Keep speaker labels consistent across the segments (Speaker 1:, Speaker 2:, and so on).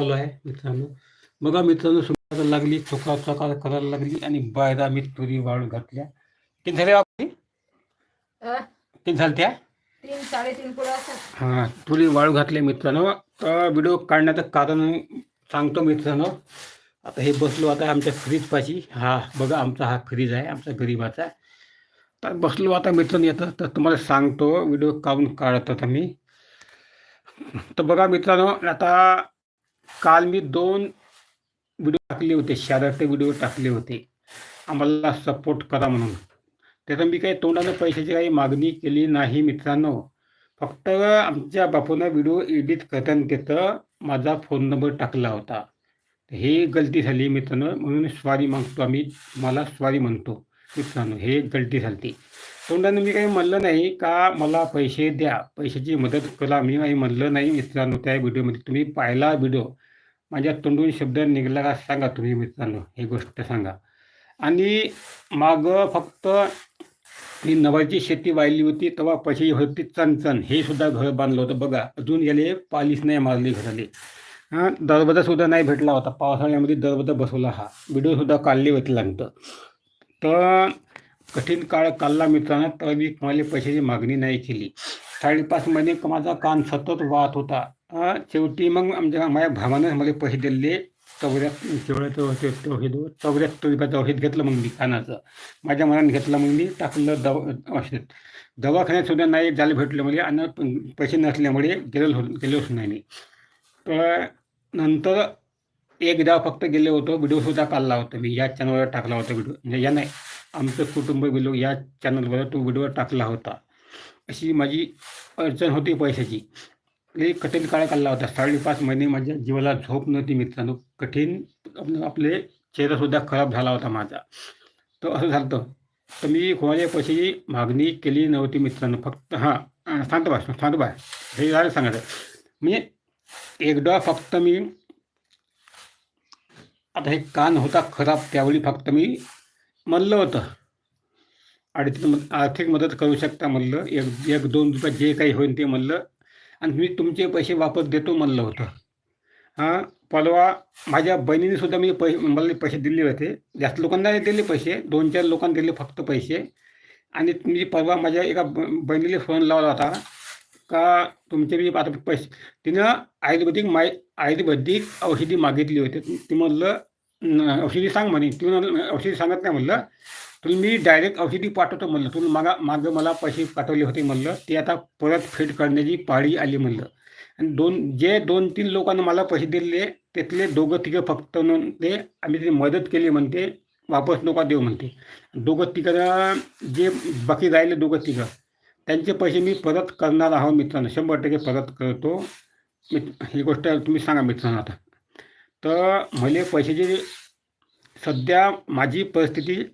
Speaker 1: चालू आहे मित्रांनो. बघा मित्रांनो सुरुवात लागली चोका चोका करायला लागली आणि बायदा मी तुरी वाळू घातल्या. किती झाले
Speaker 2: अ,
Speaker 1: किती झाल्या त्या
Speaker 2: तीन साडेतीन पुढं असं.
Speaker 1: हां तुरी वाळू घातले मित्रांनो. तर व्हिडिओ काढण्याचं कारण सांगतो मित्रांनो. आता हे बसलो आता आमच्या फ्रीजपाशी हा बघा आमचा हा फ्रीज आहे आमचा गरीबाचा. तर बसलो आता मित्रांनो येतं तर तुम्हाला सांगतो व्हिडिओ काढून काढत आता मी. तर बघा मित्रांनो आता काल मी दोन व्हिडिओ टाकले होते शाळेचे व्हिडिओ टाकले होते. आम्हाला सपोर्ट करा म्हणून. त्याचं मी काही तोंडानं पैशाची काही मागणी केली नाही मित्रांनो. फक्त आमच्या बापूनं व्हिडिओ एडिट करताना तिथं माझा फोन नंबर टाकला होता. हे गलती झाली मित्रांनो म्हणून स्वारी मागतो आम्ही मला स्वारी म्हणतो. मित्रांनो हे गलती झालती. तोंडानं मी काही म्हणलं नाही का मला पैसे द्या. पैशाची मदत करा. मी काही म्हणलं नाही मित्रांनो त्या व्हिडिओमध्ये. तुम्ही पाहिला व्हिडिओ? माझ्या तोंडून शब्द निघाला का सांगा तुम्ही मित्रांनो ही गोष्ट सांगा. आणि मागं फक्त मी नवाची शेती वाहिली होती तेव्हा पैसे होती चणचण. हे सुद्धा घर बांधलं होतं. बघा अजून गेले पालीस नाही मारली घराले. हां दरवाजा सुद्धा नाही भेटला होता. पावसाळ्यामध्ये दरवाजा बसवला हा. व्हिडिओ सुद्धा काढले होते लागतं तर कठीण काळ काढला मित्रांनो तर मी मला पैशाची मागणी नाही केली. साडेपाच महिने क- माझा कान सतत वाहत होता. शेवटी मग आमच्या माझ्या भावानं मला पैसे दिले. चौऱ्यात केवढ्याचं होते चौहीद चौऱ्याहत्तर रुपयाचं औषध घेतलं मग मी कानाचं. माझ्या मनाने घेतलं मग मी टाकलं दवा औषध. दवाखान्यात सुद्धा नाही जायला भेटलं म्हणजे आणि पैसे नसल्यामुळे गेलेलो हो गेलोच नाही मी. तर नंतर एकदा फक्त गेलो होतो व्हिडिओसुद्धा काढला होता मी. या चॅनलवर टाकला होता व्हिडिओ म्हणजे या नाही आमचं कुटुंब व्हिडिओ या चॅनलवर तो व्हिडिओ टाकला होता. अशी माझी अडचण होती पैशाची. लई कठीण काळ काढला होता. साडेपाच महिने माझ्या जीवाला झोप नव्हती मित्रांनो. कठीण आपले चेहरासुद्धा खराब झाला होता माझा. तर असं झालं तर मी कोणाच्या पैशाची मागणी केली नव्हती मित्रांनो. फक्त हां सांगतो बा सांगतो बा हे झालं सांगायचं. म्हणजे एकदा फक्त मी आता हे कान होता खराब त्यावेळी फक्त मी म्हणलं होतं. अडचण तिथं आर्थिक मदत करू शकता म्हणलं. एक एक दोन रुपये जे काही होईल ते म्हणलं. आणि मी तुमचे पैसे वापस देतो म्हणलं होतं. हां परवा माझ्या बहिणीने सुद्धा मी पै मला पैसे दिले होते. जास्त लोकांना नाही दिले पैसे. दोन चार लोकांना दिले फक्त पैसे. आणि मी परवा माझ्या एका ब बहिणीला फोन लावला होता. का तुमचे मी आता पैसे तिनं आयुर्वेदिक माय आयुर्वेदिक औषधी मागितली होती. ती म्हणलं औषधी सांग म्हणे. ती औषधी सांगत नाही म्हणलं. तर मी डायरेक्ट औषधी पाठवतो म्हणलं. तुम्ही मागा मागं मला पैसे पाठवले होते म्हणलं. ते आता परत फेड करण्याची पाळी आली म्हणलं. आणि दोन जे दोन तीन लोकांना मला पैसे दिले त्यातले दोघं तिघं फक्त ते आम्ही ते मदत केली म्हणते. वापस नका देऊ म्हणते. दोघं तिघं जे बाकी राहिले दोघं तिघं त्यांचे पैसे मी परत करणार आहोत मित्रांनो. शंभर टक्के परत करतो. मी ही गोष्ट तुम्ही सांगा मित्रांनो आता. तर मला पैशाची सध्या माझी परिस्थिती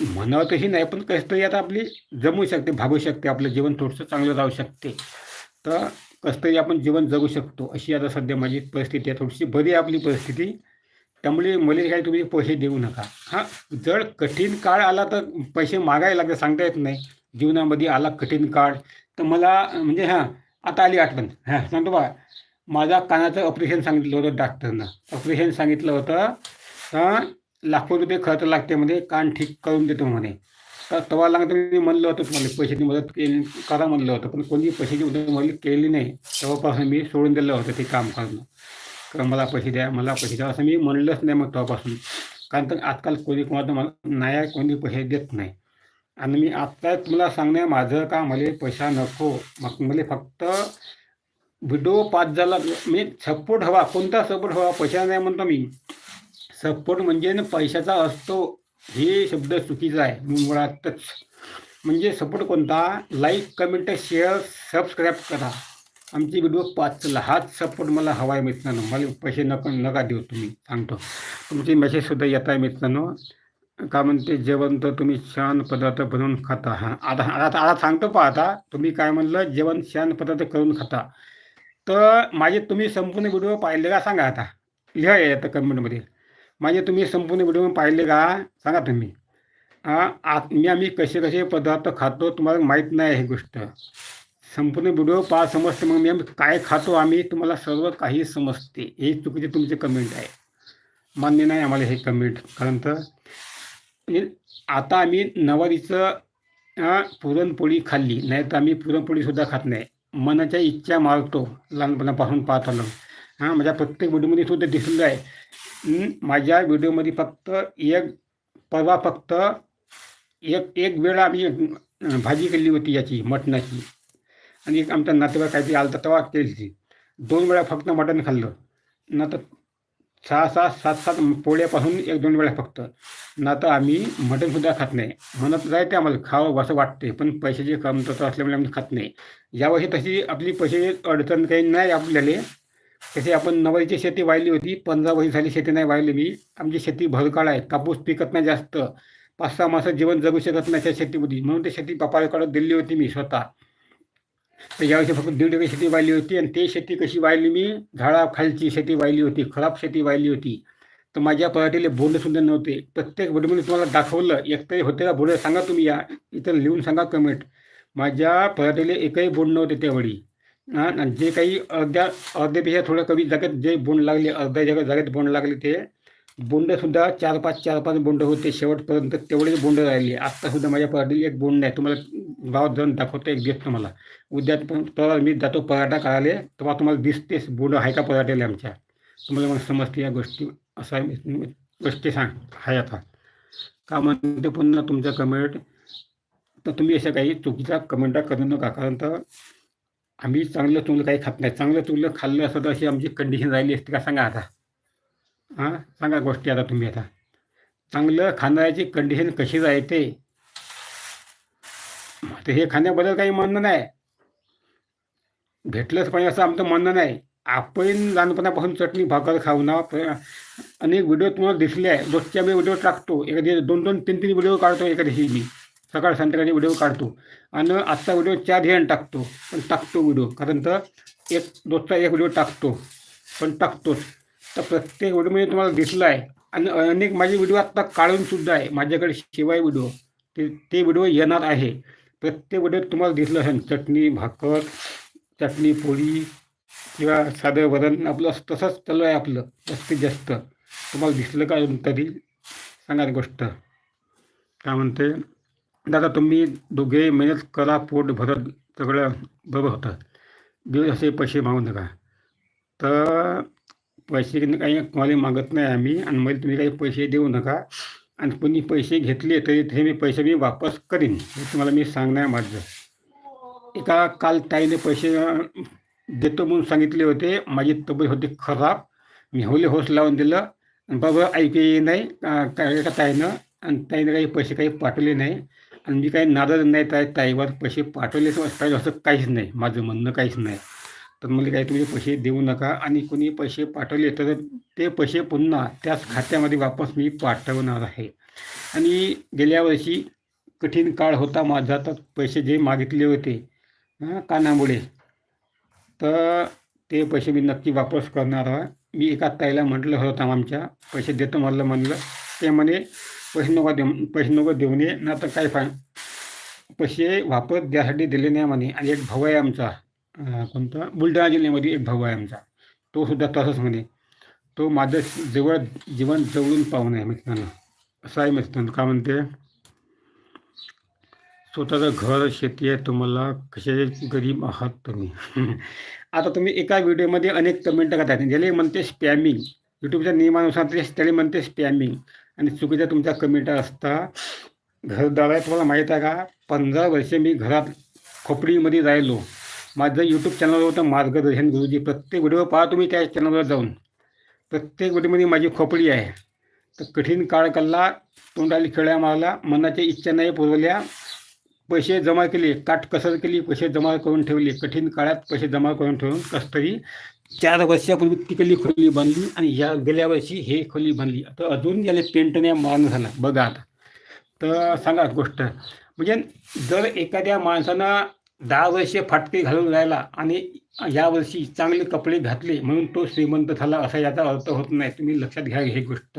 Speaker 1: म्हणतही नाही पण कसं तरी आता आपली जमू शकते भागू शकते आपलं जीवन थोडंसं चांगलं राहू शकते. तर कसं तरी आपण जीवन जगू शकतो अशी आता सध्या माझी परिस्थिती आहे. थोडीशी बरी आहे आपली परिस्थिती. त्यामुळे मला काही तुम्ही पैसे देऊ नका. हां जर कठीण काळ आला तर पैसे मागायला लागते सांगता येत नाही. जीवनामध्ये आला कठीण काळ. तर मला म्हणजे हां आता आली आठवण. हां सांगतो बा. माझ्या कानाचं ऑपरेशन सांगितलं होतं डॉक्टरनं ऑपरेशन सांगितलं होतं तर लाखो रुपये खर्च लागते म्हणे कान ठीक करून देतो म्हणे. तर तेव्हा लागतं मी म्हणलं होतं तुम्हाला पैशाची मदत केली करा म्हणलं होतं पण कोणी पैशाची मदत मला केली नाही. तेव्हापासून मी सोडून दिलं होतं ते काम करणं. कारण मला पैसे द्या मला पैसे द्या असं मी म्हणलंच नाही मग तेव्हापासून. कारण तर आजकाल कोणी कोणाचं मला नाही कोणी पैसे देत नाही. आणि मी आत्ता तुम्हाला सांगणे माझं का मला पैसा नको. मग मला फक्त व्हिडिओ पाच झाला मी सपोर्ट हवा कोणता सपोर्ट हवा पैसा नाही म्हणतो मी. सपोर्ट म्हणजे ना पैशाचा असतो हे शब्द चुकीचा आहे मुळातच. म्हणजे सपोर्ट कोणता? लाईक कमेंट शेअर सबस्क्राईब करा. आमची व्हिडिओ पाचला हाच सपोर्ट मला हवा आहे मित्रांनो. मला पैसे नका नका देऊ तुम्ही सांगतो. तुमचे मेसेजसुद्धा येत आहे मित्रांनो. का म्हणते जेवण तर तुम्ही छान पदार्थ बनवून खाता हां. आता आता आता सांगतो पहा आता. तुम्ही काय म्हणलं? जेवण छान पदार्थ करून खाता. तर माझे तुम्ही संपूर्ण व्हिडिओ पाहिले का सांगा आता. लिहा आता कमेंटमध्ये. माझे तुम्ही संपूर्ण व्हिडिओ पाहिले का सांगा तुम्ही. मी आम्ही कसे कसे पदार्थ खातो तुम्हाला माहीत नाही ही गोष्ट. संपूर्ण व्हिडिओ पहा समजते मग मी आम्ही काय खातो आम्ही तुम्हाला सर्व काही समजते. हे चुकीचे तुमचे कमेंट आहे. मान्य नाही आम्हाला हे कमेंट. कारण तर आता आम्ही नवारीचं पुरणपोळी खाल्ली. नाही तर आम्ही पुरणपोळीसुद्धा खात नाही. मनाच्या इच्छा मारतो लहानपणापासून पाहत आलो. हां माझ्या प्रत्येक व्हिडिओमध्ये सुद्धा दिसलेलं आहे. माझ्या व्हिडिओमध्ये फक्त एक परवा फक्त एक एक वेळ आम्ही भाजी केली होती याची मटणाची. आणि एक आमचा नातेवाईक काहीतरी आलं तेव्हा केली दोन वेळा फक्त मटण खाल्लं. ना तर सहा सहा सात सात पोळ्यापासून एक दोन वेळा फक्त. ना तर आम्ही मटणसुद्धा खात नाही. म्हणत राहते आम्हाला खावं असं वाटते पण पैशाची कमतरता असल्यामुळे आम्ही खात नाही. यावर्षी तशी आपली पैशाची अडचण काही नाही आपल्याला. तशी आपण नवरीची शेती वाहिली होती पंधरा वर्ष झाली शेती नाही वाहिली मी आमची शेती भरकाळ आहे कापूस पिकत नाही जास्त. पाच सहा मासं जीवन जगू शकत नाही त्या शेतीमध्ये. म्हणून ते शेती पप्पाकडे दिली होती मी स्वतः. तर यावर्षी फक्त दीड एकर शेती वाहिली होती आणि ते शेती कशी वाहिली मी? झाडाखालची शेती वाहिली होती खराब शेती वाहिली होती. तर माझ्या पराठीले बोंडसुद्धा नव्हते. प्रत्येक व्हिडिओमध्ये तुम्हाला दाखवलं एकतरी होते का बोंड सांगा तुम्ही या. इथं लिहून सांगा कमेंट माझ्या पराठीले एकही बोंड नव्हते त्यावेळी. जे काही अर्ध्या अर्ध्यापेक्षा थोडं कमी जागेत जे बोंड लागले अर्ध्या जागेत जागेत बोंड लागले ते बोंडसुद्धा चार पाच चार पाच बोंड होते. शेवटपर्यंत तेवढेच बोंड राहिले. आत्तासुद्धा माझ्या पराठीला एक बोंड नाही. तुम्हाला गावात जाऊन दाखवतो एक दिसतो मला उद्या पण परवा मी जातो पराठा करायला तेव्हा तुम्हाला दिसतेच बोंड आहे का पराठेला आमच्या. तुम्हाला मग समजते या गोष्टी. असं गोष्टी सांग. आहे आता. का म्हणते पुन्हा तुमचा कमेंट तर तुम्ही अशा काही चुकीचा कमेंटा करू नका. कारण तर आम्ही चांगलं चुकलं काही खात नाही. चांगलं चुकलं खाल्लं असं तर अशी आमची कंडिशन राहिली असते का? सांगा आता. हां? सांगा गोष्टी आता तुम्ही आता. चांगलं खाण्याची कंडिशन कशी राहते? तर हे खाण्याबद्दल काही म्हणणं नाही. भेटलंच पाहिजे असं आमचं म्हणणं नाही. आपण लहानपणापासून चटणी भाकर खाऊ ना अनेक व्हिडिओ तुम्हाला दिसले आहे. रोजचे आम्ही व्हिडिओ टाकतो. एखादी दोन दोन तीन तीन व्हिडिओ काढतो एका दिवशी मी. सकाळ संध्याकाळी व्हिडिओ काढतो. आणि आजचा व्हिडिओ चार ध्यान टाकतो. पण टाकतो व्हिडिओ. कारण तर एक रोजचा एक व्हिडिओ टाकतो. पण टाकतोच. तर प्रत्येक व्हिडिओमध्ये तुम्हाला दिसला आहे आणि अनेक माझे व्हिडिओ आत्ता काढून सुद्धा आहे. माझ्याकडे शिवाय व्हिडिओ ते ते व्हिडिओ येणार आहे. प्रत्येक व्हिडिओ तुम्हाला दिसलं असेल चटणी भाकर चटणी पोळी किंवा साधं वरण. आपलं तसंच चालू आहे आपलं जास्तीत जास्त. तुम्हाला दिसलं का तरी? सांगा गोष्ट. काय म्हणते? दादा तुम्ही दोघे मेहनत करा पोट भरत सगळं बरोबर होतं. दिवस असे पैसे मागू नका. तर पैसे काही तुम्हाला मागत नाही आम्ही. आणि मला तुम्ही काही पैसे देऊ नका. आणि कोणी पैसे घेतले तरी ते मी पैसे मी वापस करीन. हे तुम्हाला मी सांगणार माझं. एका काल ताईने पैसे देतो म्हणून सांगितले होते. माझी तब्येत होती खराब. मी हौले होस लावून दिलं. आणि बाबा ऐके नाही काय एका ताईनं. आणि ताईने काही पैसे काही पाठवले नाही. आणि मी काही नाराज नाही ताई ताईवर पैसे पाठवले. पाहिजे असं काहीच नाही. माझं म्हणणं काहीच नाही. तर मला काही तुम्ही पैसे देऊ नका. आणि कोणी पैसे पाठवले तर ते पैसे पुन्हा त्याच खात्यामध्ये वापस मी पाठवणार आहे. आणि गेल्या वर्षी कठीण काळ होता माझा तर पैसे जे मागितले होते कानामुळे तर ते पैसे मी नक्की वापस करणार आहे. मी एका ताईला म्हटलं होतं आमच्या पैसे देतो म्हणलं म्हणलं. ते म्हणे पैसे नको देऊ पैसे नको देऊ नये ना तर काय फाय पैसे वापस द्यासाठी दिले नाही म्हणे. आणि एक भाऊ आहे आमचा कोणता? बुलढाणा जिल्ह्यामध्ये एक भाऊ आहे आमचा. तो सुद्धा तसंच म्हणे. तो माझं जवळ जीवन जवळून पाहून आहे मित्रांनो. असं आहे मित्रांनो. का म्हणते? स्वतःचं घर शेती आहे. तुम्हाला कसे गरीब आहात तुम्ही? आता तुम्ही एका व्हिडिओमध्ये अनेक कमेंट करतात ज्याला म्हणते स्पॅमिंग यूट्यूबच्या नियमानुसार ते त्याला म्हणते स्पॅमिंग आणि चुकीच्या तुमच्या कमेंट असता. घरदार आहे तुम्हाला माहीत आहे का? पंधरा वर्षे मी घरात खोपडीमध्ये राहिलो. माझं यूट्यूब चॅनल होतं मार्गदर्शन गुरुजी. प्रत्येक व्हिडिओ पहा तुम्ही त्या चॅनलवर जाऊन. प्रत्येक व्हिडिओमध्ये माझी खोपडी आहे. तर कठीण काळ कल्ला तोंडाली खेळ्या मारला मनाच्या इच्छा नाही पुरवल्या. पैसे जमा केले काटकसर केली पैसे जमा करून ठेवले. कठीण काळात पैसे जमा करून ठेवून कस तरी चार वर्षापूर्वी तिकडली खोली बांधली आणि या गेल्या वर्षी हे खोली बांधली तर अजून याला पेंट नाही मारणं झाला. बघा आता. तर सांगा गोष्ट. म्हणजे जर एखाद्या माणसानं दहा वर्षे फाटके घालून राहिला आणि यावर्षी चांगले कपडे घातले म्हणून तो श्रीमंत झाला असा याचा अर्थ होत नाही. तुम्ही लक्षात घ्या ही गोष्ट.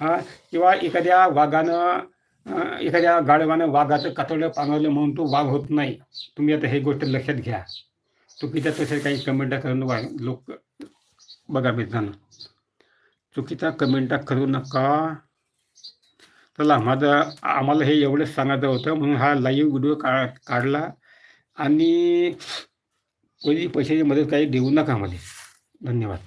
Speaker 1: हां किंवा एखाद्या वाघानं एखाद्या गाढवानं वाघाचं कातडं पांगवलं म्हणून तो वाघ होत नाही. तुम्ही आता हे गोष्ट लक्षात घ्या. चुकीच्या तसे काही कमेंटा करून वा लोक बघा मित्रांनो. चुकीचा कमेंटा करू नका. चला माझं आम्हाला हे एवढंच सांगायचं होतं. म्हणून हा लाईव्ह व्हिडिओ का काढला. आणि कोणी पैशाची मदत काही देऊ नका आम्हाला. धन्यवाद.